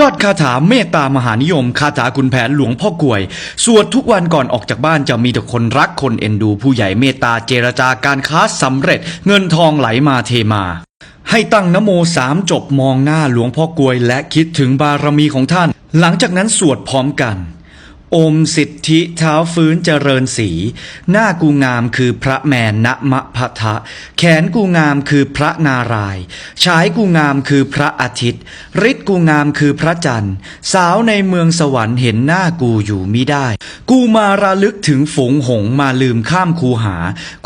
ยอดคาถาเมตตามหานิยม คาถาคุณแผนหลวงพ่อกวย สวดทุกวันก่อนออกจากบ้านจะมีแต่คนรักคนเอ็นดู ผู้ใหญ่เมตตาเจรจาการค้าสำเร็จ เงินทองไหลมาเทมา ให้ตั้งนโมสามจบมองหน้าหลวงพ่อกวยและคิดถึงบารมีของท่าน หลังจากนั้นสวดพร้อมกัน อมสิทธิเท้าฟื้นเจริญสีหน้ากูงามคือพระแมนณมะพะทะ แขนกูงามคือพระนารายฉายกูงามคือพระอาทิตย์ฤทธิ์กูงามคือพระจันทร์ สาวในเมืองสวรรค์เห็นหน้ากูอยู่มิได้ กูมาระลึกถึงฝูงหงมาลืมข้ามคูหา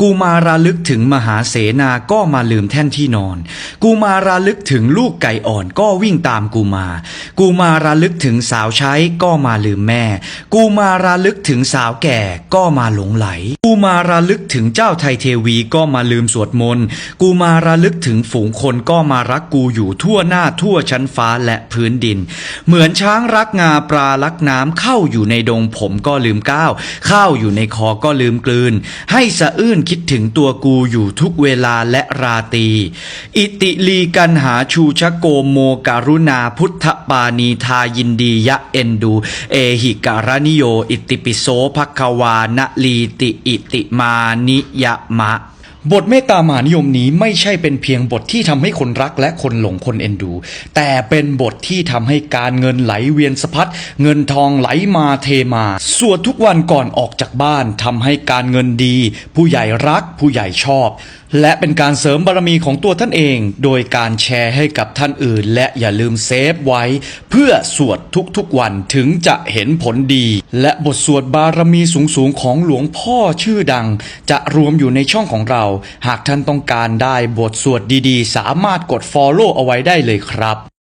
กูมาระลึกถึงมหาเสนาก็มาลืมแท่นที่นอน กูมาระลึกถึงลูกไก่อ่อนก็วิ่งตามกูมา กูมาระลึกถึงสาวใช้ก็มาลืมแม่ กูมาระลึกถึงสาวแก่ก็มาหลงไหล กูมาระลึกถึงเจ้าไทยเทวีก็มาลืมสวดมนต์ กูมาระลึกถึงฝูงคนก็มารักกูอยู่ทั่วหน้าทั่วชั้นฟ้าและพื้นดิน เหมือนช้างรักงาปลารักน้ำเข้าอยู่ในดงผมก็ลืมก้าวข้าวอยู่ในคอก็ลืมกลืน ให้สะอื้นคิดถึงตัวกูอยู่ทุกเวลาและราตรีอิติลีกันหาชูชะโกโมการุณาพุทธปานีทายินดียะเอ็นดู เอหิการนิโย อิติปิโสภควานะลีติอิติมานิยมะ บทเมตตามหานิยมนี้ไม่ใช่เป็นเพียงบทที่ทำให้คนรักและคนหลงคนเอ็นดู แต่เป็นบทที่ทำให้การเงินไหลเวียนสะพัดเงินทองไหลมาเทมาสวดทุกวันก่อนออกจากบ้านทำให้การเงินดี ผู้ใหญ่รักผู้ใหญ่ชอบ และเป็นการเสริมบารมีของตัวท่านเอง โดยการแชร์ให้กับท่านอื่น และอย่าลืมเซฟไว้ เพื่อสวดทุกๆวันถึงจะเห็นผลดี และบทสวดบารมีสูงๆของหลวงพ่อชื่อดัง จะรวมอยู่ในช่องของเราหากท่านต้องการได้บทสวดดีๆ สามารถกด Follow เอาไว้ได้เลยครับ